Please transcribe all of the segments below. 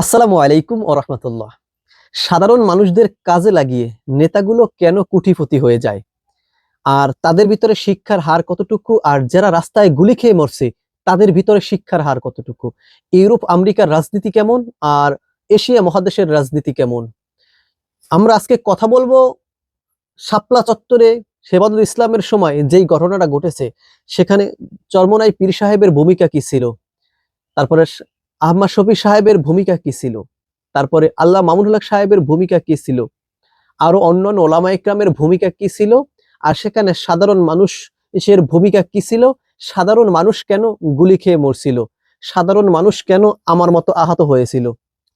আসসালামু আলাইকুম ও রহমতুল্লাহ। সাধারণ মানুষদের কাজে লাগিয়ে নেতাগুলো কেন কুটিপতি হয়ে যায়? আর তাদের ভিতরে শিক্ষার হার কতটুকু? আর যারা রাস্তায় গুলি খেয়ে মরছে, তাদের ভিতরে শিক্ষার হার কতটুকু? ইউরোপ, আমেরিকার রাজনীতি কেমন? আর এশিয়া মহাদেশের রাজনীতি কেমন? আমরা আজকে কথা বলব শাপলা চত্বরে সেবাদুল ইসলামের সময় যেই ঘটনাটা ঘটেছে, সেখানে চরমনাই পীর সাহেবের ভূমিকা কি ছিল? তারপরে আহমদ শফি সাহেবের ভূমিকা কি ছিল? তারপরে আল্লাহ মামুনুল্লাহ সাহেবের ভূমিকা কি ছিল? আরও অন্যান্য ওলামা ইকরামের ভূমিকা কি ছিল? আর সেখানে সাধারণ মানুষ এর ভূমিকা কি ছিল? সাধারণ মানুষ কেন গুলি খেয়ে মরছিল? সাধারণ মানুষ কেন আমার মতো আহত হয়েছিল?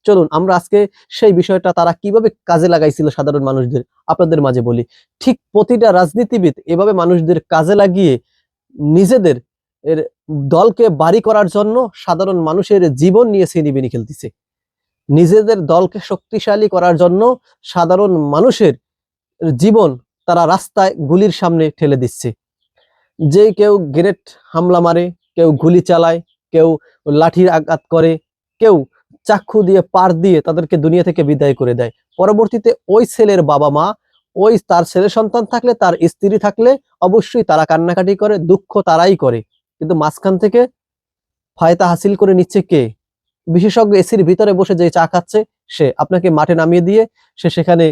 চলুন, আমরা আজকে সেই বিষয়টা তারা কীভাবে কাজে লাগাইছিল সাধারণ মানুষদের আপনাদের মাঝে বলি। ঠিক প্রতিটা রাজনীতিবিদ এভাবে মানুষদের কাজে লাগিয়ে নিজেদের এর দলকে বাড়ি করার জন্য সাধারণ মানুষের জীবন নিয়ে ছিনিবিনি খেলতেছে। নিজেদের দলকে শক্তিশালী করার জন্য সাধারণ মানুষের জীবন তারা রাস্তায় গুলির সামনে ঠেলে দিচ্ছে। যে কেউ গ্রেনেড হামলা মারে, কেউ গুলি চালায়, কেউ লাঠির আঘাত করে, কেউ চাক্ষু দিয়ে পার দিয়ে তাদেরকে দুনিয়া থেকে বিদায় করে দেয়। পরবর্তীতে ওই ছেলের বাবা মা ওই তার ছেলে সন্তান থাকলে, তার স্ত্রী থাকলে অবশ্যই তারা কান্নাকাটি করে, দুঃখ তারাই করে। কিন্তু মাঝখান থেকে ফায়দা হাসিল করে নিচ্ছে কে? বিশেষজ্ঞ এসির ভিতরে বসে যে চা খাচ্ছে, সে আপনাকে মাঠে নামিয়ে দিয়ে সে সেখানে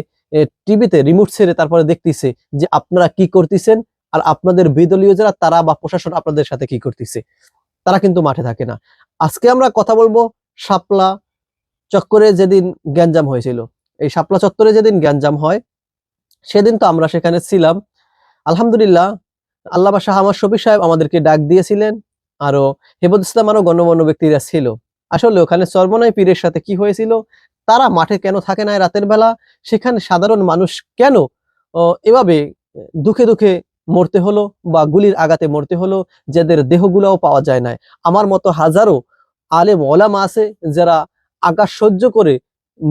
টিভিতে রিমোট ছেড়ে তারপরে দেখতেছে যে আপনারা কি করতেছেন আর আপনাদের বিদলীয় যারা, তারা বা প্রশাসন আপনাদের সাথে কি করতেছে। তারা কিন্তু মাঠে থাকে না। আজকে আমরা কথা বলব শাপলা চক্করে যেদিন গ্যাঞ্জাম হয়েছিল। এই শাপলা চত্বরে যেদিন গ্যাঞ্জাম হয়, সেদিন তো আমরা সেখানে ছিলাম। আলহামদুলিল্লাহ আল্লাহ শাহ আমার শফি সাহেব আমাদেরকে ডাক দিয়েছিলেন। আরও হেবুদ ইসলাম আরও গণ্যমান্য ব্যক্তিরা ছিল। আসলে ওখানে চর্মনাই পীরের সাথে কি হয়েছিল? তারা মাঠে কেন থাকে না রাতের বেলা? সেখানে সাধারণ মানুষ কেন এভাবে দুঃখে দুঃখে মরতে হলো বা গুলির আঘাতে মরতে হলো? যাদের দেহগুলাও পাওয়া যায় না আমার মতো হাজারো আলেম ওলামা আছে যারা আকাশ সহ্য করে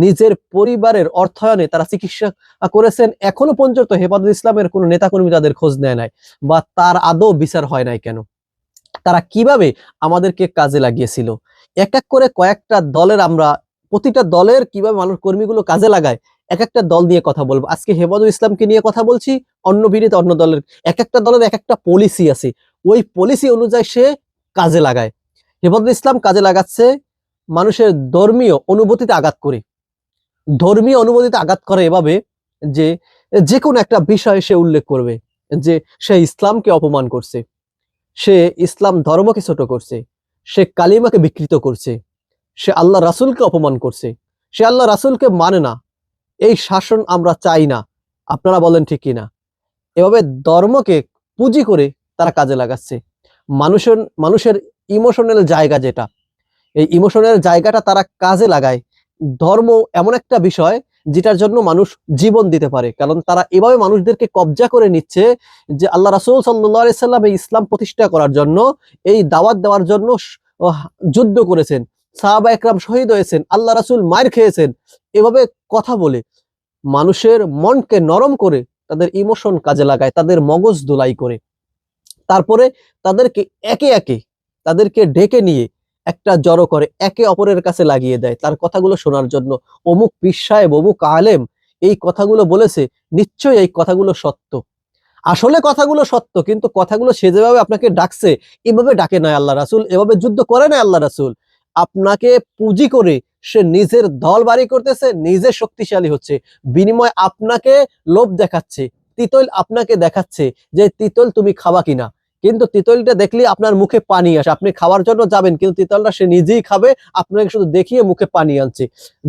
নিজের পরিবারের অর্থায়নে তারা চিকিৎসা করেছেন, এখনও পর্যন্ত হেফাজত ইসলামের কোনো নেতাকর্মী তাদের খোঁজ নেয় নাই বা তার আদৌ বিচার হয় নাই কেন? তারা কীভাবে আমাদেরকে কাজে লাগিয়েছিল? এক এক করে কয়েকটা দলের আমরা, প্রতিটা দলের কীভাবে মানুষ কর্মীগুলো কাজে লাগায়, এক একটা দল নিয়ে কথা বলব। আজকে হেফাজত ইসলামকে নিয়ে কথা বলছি, অন্য ভিড়িতে অন্য দলের, এক একটা দলের এক একটা পলিসি আছে। ওই পলিসি অনুযায়ী সে কাজে লাগায়। হেফাজত ইসলাম কাজে লাগাচ্ছে মানুষের ধর্মীয় অনুভূতিতে আঘাত করে। ধর্মীয় অনুভূতিতে আঘাত করে এভাবে যে যে কোনো একটা বিষয় সে উল্লেখ করবে যে সে ইসলামকে অপমান করছে, সে ইসলাম ধর্মকে ছোট করছে, সে কালিমাকে বিকৃত করছে, সে আল্লাহ রাসুলকে অপমান করছে, সে আল্লাহ রাসুলকে মানে না, এই শাসন আমরা চাই না, আপনারা বলেন ঠিক কিনা? এভাবে ধর্মকে পুঁজি করে তারা কাজে লাগাচ্ছে। মানুষের মানুষের ইমোশনাল জায়গা যেটা, এই ইমোশনাল জায়গাটা তারা কাজে লাগায় ধর্ম এমন একটা বিষয় যেটার জন্য মানুষ জীবন দিতে পারে। কারণ তারা এভাবে মানুষদেরকে কবজা করে নিচ্ছে যে আল্লাহ রাসুল সাল্লাহ সাল্লাম ইসলাম প্রতিষ্ঠা করার জন্য, এই দাওয়াত দেওয়ার জন্য যুদ্ধ করেছেন। সাহাবা একরাম শহীদ হয়েছেন, আল্লাহ রাসুল মায়ের খেয়েছেন। এভাবে কথা বলে মানুষের মনকে নরম করে তাদের ইমোশন কাজে লাগায়, তাদের মগজ দোলাই করে। তারপরে তাদেরকে একে একে তাদেরকে ডেকে নিয়ে একটা জড়ো করে, একে অপরের কাছে লাগিয়ে দেয়। তার কথাগুলো শোনার জন্য অমুক পীর সাহেব অমুক আলেম এই কথাগুলো বলেছে, নিশ্চয়ই এই কথাগুলো সত্য। আসলে কথাগুলো সত্য, কিন্তু কথাগুলো সে যেভাবে আপনাকে ডাকছে, এভাবে ডাকে নাই আল্লাহ রাসুল, এভাবে যুদ্ধ করে না আল্লাহ রাসুল। আপনাকে পুঁজি করে সে নিজের দল বাড়ি করতেছে, নিজে শক্তিশালী হচ্ছে। বিনিময় আপনাকে লোভ দেখাচ্ছে, তিতল আপনাকে দেখাচ্ছে যে তিতল তুমি খাবা কিনা। কিন্তু তিতলটা দেখলে আপনার মুখে পানি আসে। আপনি খাওয়ার জন্য যাবেন, কিন্তু তিতলটা সে নিজেই খাবে, আপনাকে শুধু দেখিয়ে মুখে পানি আনছে।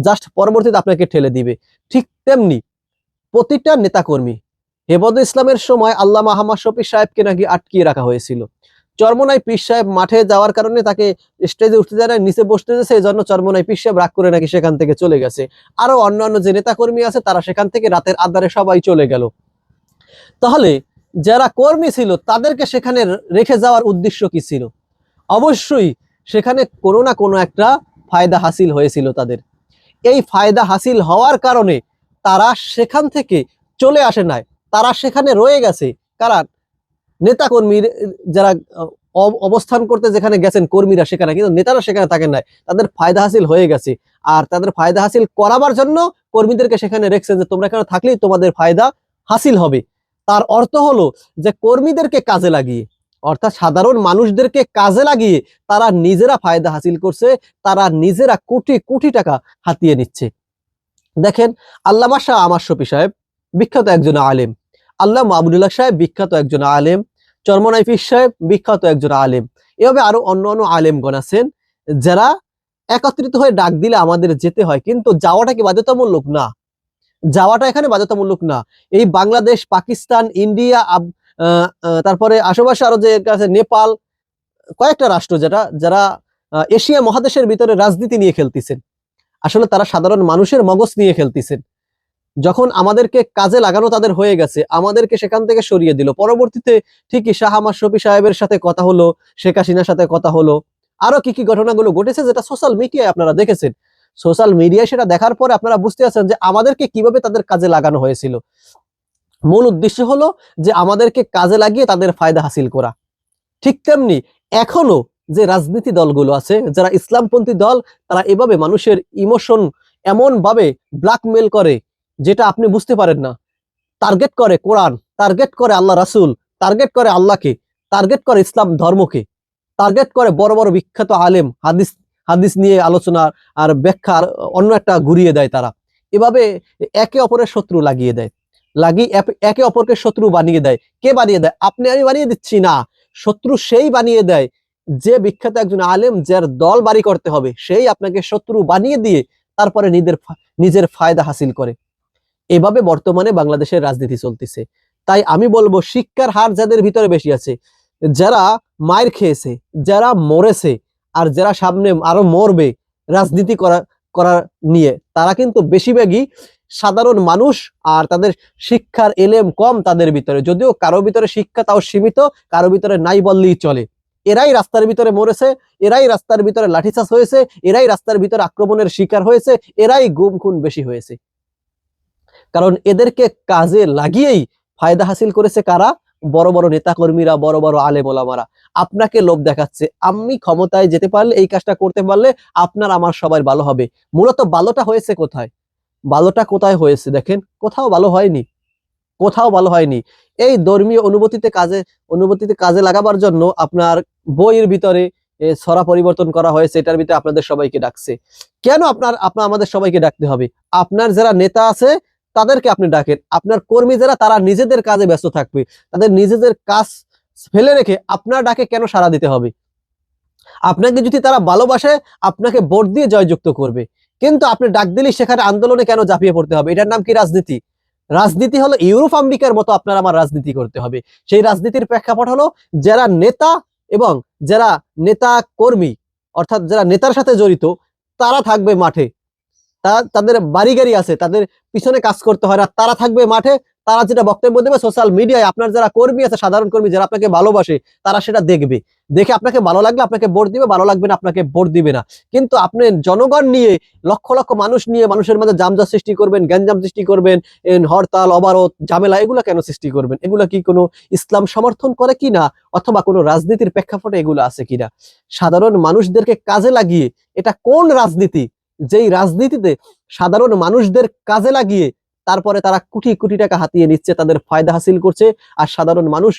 জাস্ট পরবর্তীতে আপনাকে ঠেলে দিবে। ঠিক তেমনি প্রতিটা নেতাকর্মী হেবদ ইসলামের সময় আল্লাহ মাহমদ শফি সাহেবকে নাকি আটকিয়ে রাখা হয়েছিল। চরমনাই পীর সাহেব মাঠে যাওয়ার কারণে তাকে স্টেজে উঠতে যায় না নিচে বসতে দিয়েছে এই জন্য চরমনাই পীর সাহেব রাগ করে নাকি সেখান থেকে চলে গেছে। আরও অন্যান্য যে নেতাকর্মী আছে, তারা সেখান থেকে রাতের আধারে সবাই চলে গেল। তাহলে যারা কর্মী ছিল, তাদেরকে সেখানে রেখে যাওয়ার উদ্দেশ্য কি ছিল? অবশ্যই সেখানে কোনো না কোনো একটা ফায়দা হাসিল হয়েছিল তাদের। এই ফায়দা হাসিল হওয়ার কারণে তারা সেখান থেকে চলে আসে নাই। তারা সেখানে রয়ে গেছে। কারণ নেতাকর্মীর যারা অব- অবস্থান করতে যেখানে গেছেন কর্মীরা সেখানে, কিন্তু নেতারা সেখানে থাকেন নাই। তাদের ফায়দা হাসিল হয়ে গেছে। আর তাদের ফায়দা হাসিল করাবার জন্য কর্মীদেরকে সেখানে রেখেছেন যে, তোমরা এখানে থাকলেই তোমাদের ফায়দা হাসিল হবে। তার অর্থ হলো যে কর্মীদেরকে কাজে লাগিয়ে, অর্থাৎ সাধারণ মানুষদেরকে কাজে লাগিয়ে তারা নিজেরা ফায়দা হাসিল করছে, তারা নিজেরা কোটি কোটি টাকা হাতিয়ে নিচ্ছে। দেখেন, আল্লামা শাহ আমার শফি সাহেব, বিখ্যাত একজন আলেম। আল্লাহ মাহবুদুল্লাহ সাহেব, বিখ্যাত একজন আলেম। চরমনাইফিস সাহেব, বিখ্যাত একজন আলেম। এভাবে আরও অন্য অন্য আলেমগণ আছেন, যারা একত্রিত হয়ে ডাক দিলে আমাদের যেতে হয়, কিন্তু যাওয়াটা কি বাধ্যতামূলক? না। যাওয়াটা এখানে বাধ্যতামূলক না। এই বাংলাদেশ, পাকিস্তান, ইন্ডিয়া তারপরে আশেপাশে আরও যে আছে নেপাল, কয়েকটা রাষ্ট্র যেটা, যারা এশিয়া মহাদেশের ভিতরে রাজনীতি নিয়ে খেলতেছেন। আসলে তারা সাধারণ মানুষের মগজ নিয়ে খেলতেছেন। যখন আমাদেরকে কাজে লাগানো তাদের হয়ে গেছে, আমাদেরকে সেখান থেকে সরিয়ে দিল। পরবর্তীতে ঠিকই শাহ শফি সাহেবের সাথে কথা হলো, শেখ হাসিনার সাথে কথা হলো। আরও কি কি ঘটনাগুলো ঘটেছে যেটা সোশ্যাল মিডিয়ায় আপনারা দেখেছেন। সোশ্যাল মিডিয়ায় সেটা দেখার পরে আপনারা বুঝতে পারছেন যে আমাদেরকে কীভাবে তাদের কাজে লাগানো হয়েছিল। মূল উদ্দেশ্য হলো যে আমাদেরকে কাজে লাগিয়ে তাদের ফায়দা হাসিল করা। ঠিক তেমনি এখনও যে রাজনীতি দলগুলো আছে, যারা ইসলামপন্থী দল, তারা এভাবে মানুষের ইমোশন এমন ভাবে ব্ল্যাকমেল করে যেটা আপনি বুঝতে পারেন না। টার্গেট করে কোরআন টার্গেট করে আল্লাহ রাসূল টার্গেট করে আল্লাহকে টার্গেট করে ইসলাম ধর্মকে টার্গেট করে বড় বড় বিখ্যাত আলেম, হাদিস হাদিস নিয়ে আলোচনা আর ব্যাখ্যার অন্য একটা ঘুরিয়ে দেয় তারা। এভাবে একে অপরের শত্রু লাগিয়ে দেয়। লাগিয়ে একে অপরকে শত্রু বানিয়ে দেয়। কে বানিয়ে দেয়? আপনি আমি বানিয়ে দিচ্ছি না। শত্রু সেই বানিয়ে দেয় যে বিখ্যাত একজন আলেম যার দল বাড়ি করতে হবে। সেই আপনাকে শত্রু বানিয়ে দিয়ে তারপরে নিজের নিজের ফায়দা হাসিল করে। এভাবে বর্তমানে বাংলাদেশের রাজনীতি চলতেছে। তাই আমি বলব শিক্ষার হার যাদের ভিতরে বেশি আছে, যারা মায়ের খেয়েছে, যারা মরেছে আর যারা সামনে আরও মরবে রাজনীতি করা করা নিয়ে, তারা কিন্তু বেশিরভাগই সাধারণ মানুষ আর তাদের শিক্ষার এলেম কম তাদের ভিতরে। যদিও কারও ভিতরে শিক্ষা তাও সীমিত, কারও ভিতরে নাই বললেই চলে। এরাই রাস্তার ভিতরে মরেছে, এরাই রাস্তার ভিতরে লাঠিচার্জ হয়েছে, এরাই রাস্তার ভিতরে আক্রমণের শিকার হয়েছে, এরাই গুম খুন বেশি হয়েছে। কারণ এদেরকে কাজে লাগিয়েই ফায়দা হাসিল করেছে কারা? বড় বড় নেতাকর্মীরা, বড় বড় আলেম ওলামারা, আপনাকে লোভ দেখাচ্ছে। আমি ক্ষমতায় যেতে পারলে, এই কাজটা করতে পারলে আপনার আমার সবার ভালো হবে। মূলত ভালোটা হয়েছে কোথায়? ভালোটা কোথায় হয়েছে দেখেন? কোথাও ভালো হয়নি। কোথাও ভালো হয়নি। এই ধর্মীয় অনুভূতিতে কাজে অনুভূতিতে কাজে লাগাবার জন্য আপনার বইয়ের ভিতরে ছড়া পরিবর্তন করা হয়েছে, এটার ভিতরে আপনাদের সবাইকে ডাকছে। কেন আপনার আপনার, আমাদের সবাইকে ডাকতে হবে? আপনার যারা নেতা আছে তাদেরকে আপনি ডাকেন। আপনার কর্মী যারা, তারা নিজেদের কাজে ব্যস্ত থাকবে। তাদের নিজেদের কাজ ফেলে রেখে আপনার ডাকে কেন সাড়া দিতে হবে? আপনাকে যদি তারা ভালোবাসে, আপনাকে ভোট দিয়ে জয়যুক্ত করবে। কিন্তু আপনি ডাক দিলেই সেখানে আন্দোলনে কেন ঝাঁপিয়ে পড়তে হবে? এটার নাম কি রাজনীতি? রাজনীতি হলো ইউরোপ আমেরিকার মতো আপনার আমার রাজনীতি করতে হবে। সেই রাজনীতির প্রেক্ষাপট হলো যারা নেতা এবং যারা নেতা কর্মী, অর্থাৎ যারা নেতার সাথে জড়িত, তারা থাকবে মাঠে। তাদের বাড়ি গাড়ি আছে, তাদের পিছনে কাজ করতে হয় না তারা থাকবে মাঠে, তারা যেটা বক্তব্য দেবে সোশ্যাল মিডিয়ায় আপনার যারা কর্মী আছে, সাধারণ কর্মী, যারা আপনাকে ভালোবাসে, তারা সেটা দেখবে। দেখে আপনাকে ভালো লাগলে আপনাকে ভোট দিবে, ভালো লাগবে না আপনাকে ভোট দিবে না। কিন্তু আপনি জনগণ নিয়ে, লক্ষ লক্ষ মানুষ নিয়ে, মানুষের মাঝে জামজা সৃষ্টি করবেন, গ্যাঞ্জাম সৃষ্টি করবেন হরতাল, অবরোধ, ঝামেলা, এগুলো কেন সৃষ্টি করবেন? এগুলো কি কোনো ইসলাম সমর্থন করে কিনা অথবা কোনো রাজনীতির প্রেক্ষাপটে এগুলো আছে কিনা সাধারণ মানুষদেরকে কাজে লাগিয়ে, এটা কোন রাজনীতি? যেই রাজনীতিতে সাধারণ মানুষদের কাজে লাগিয়ে তারপরে তারা কোটি কোটি টাকা হাতিয়ে নিচ্ছে, তাদের ফায়দা হাসিল করছে আর সাধারণ মানুষ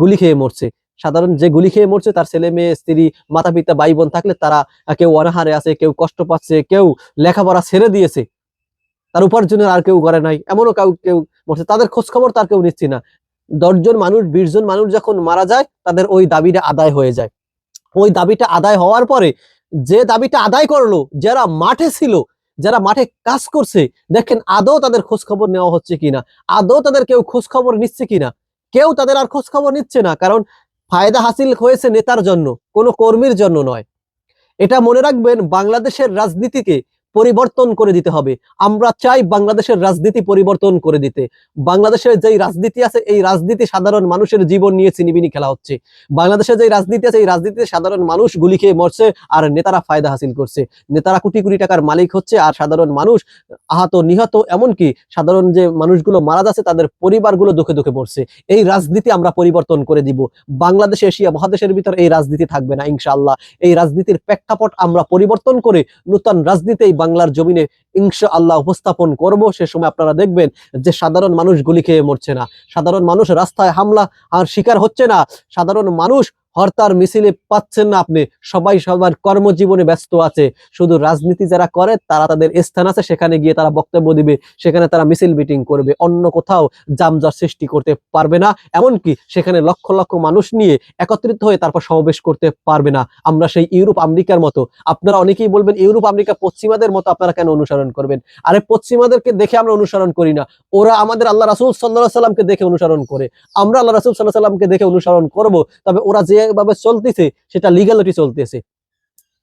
গুলি খেয়ে মরছে। সাধারণ যে গুলি খেয়ে মরছে তার ছেলে মেয়ে, স্ত্রী মাতা পিতা ভাই বোন থাকলে তারা কেউ অনাহারে আছে, কেউ কষ্ট পাচ্ছে, কেউ লেখাপড়া ছেড়ে দিয়েছে। তার উপার্জনের আর কেউ করে নাই, এমনও কেউ কেউ মরছে। তাদের খোঁজ খবর তার কেউ নিচ্ছে না। দশজন মানুষ, বিশ জন মানুষ যখন মারা যায়, তাদের ওই দাবিটা আদায় হয়ে যায়। ওই দাবিটা আদায় হওয়ার পরে যে দাবিটা আদায় করল, যারা মাঠে ছিল, যারা মাঠে কাজ করছে, দেখেন আদৌ তাদের খোঁজ খবর নেওয়া হচ্ছে কিনা? আদৌ তাদের কেউ খোঁজ খবর নিচ্ছে কিনা? কেউ তাদের আর খোঁজ খবর নিচ্ছে না, কারণ ফায়দা হাসিল হয়েছে নেতার জন্য, কোনো কর্মীর জন্য নয়। এটা মনে রাখবেন, বাংলাদেশের রাজনীতিকে পরিবর্তন করে দিতে হবে। আমরা চাই বাংলাদেশের রাজনীতি পরিবর্তন করে দিতে। বাংলাদেশের যেই রাজনীতি আছে, এই রাজনীতি সাধারণ মানুষের জীবন নিয়ে চিনিবিনি খেলা হচ্ছে। বাংলাদেশের যে রাজনীতি আছে, এই রাজনীতিতে সাধারণ মানুষ গুলি খেয়ে মরছে আর নেতারা ফায়দা হাসিল করছে। নেতারা কোটি কোটি টাকার মালিক হচ্ছে আর সাধারণ মানুষ আহত, নিহত, এমনকি সাধারণ যে মানুষগুলো মারা যাচ্ছে, তাদের পরিবারগুলো দুঃখে দুঃখে মরছে। এই রাজনীতি আমরা পরিবর্তন করে দিব। বাংলাদেশ, এশিয়া মহাদেশের ভিতর এই রাজনীতি থাকবে না, ইনশাআল্লাহ। এই রাজনীতির প্রেক্ষাপট আমরা পরিবর্তন করে নূতন রাজনীতি বাংলার জমিনে ইনশা আল্লাহ উপস্থাপন করব, সে সময় আপনারা দেখবেন যে সাধারণ মানুষ গুলি খেয়ে মরছে না। সাধারণ মানুষ রাস্তায় হামলা আর শিকার হচ্ছে না। সাধারণ মানুষ হরতার মিছিলে পাচ্ছেন না আপনি। সবাই সবার কর্মজীবনে ব্যস্ত আছে। শুধু রাজনীতি যারা করে, তারা তাদের স্থান আছে। সেখানে গিয়ে তারা বক্তব্য দিবে। সেখানে তারা মিছিল মিটিং করবে। অন্য কোথাও জামজার সৃষ্টি করতে পারবে না। এমনকি সেখানে লক্ষ লক্ষ মানুষ নিয়ে একত্রিত হয়ে তারপর সমাবেশ করতে পারবে না। আমরা সেই ইউরোপ আমেরিকার মতো। আপনারা অনেকেই বলবেন, ইউরোপ আমেরিকা পশ্চিমাদের মতো আপনারা কেন অনুসরণ করবেন? আরে, পশ্চিমাদেরকে দেখে আমরা অনুসরণ করি না। ওরা আমাদের আল্লাহ রাসুল সাল্লাহ সাল্লামকে দেখে অনুসরণ করে। আমরা আল্লাহ রাসুল সাল্লাহ সাল্লামকে দেখে অনুসরণ করব। তবে ওরা যেভাবে চলতেছে, সেটা লিগালিটি চলতেছে।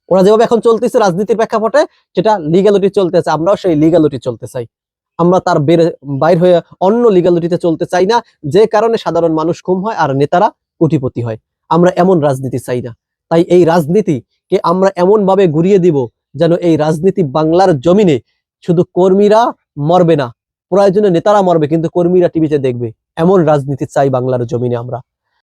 ওরা যেভাবে এখন চলতেছে রাজনীতির প্রেক্ষাপটে, সেটা লিগালিটি চলতেছে। আমরাও সেই লিগালিটি চলতে চাই। আমরা তার বের, বাইর হয়ে অন্য লিগালিটিতে চলতে চাই না। যে কারণে সাধারণ মানুষ কম হয় আর নেতারা কোটিপতি হয়। আমরা এমন রাজনীতি চাই না। তাই এই রাজনীতিকে আমরা এমন ভাবে ঘুরিয়ে দিব যেন এই রাজনীতি বাংলার জমিনে শুধু কর্মীরা মরবে না, প্রয়োজনে নেতারা মরবে, কিন্তু কর্মীরা টিভিতে দেখবে। এমন রাজনীতি চাই বাংলার জমিনে আমরা।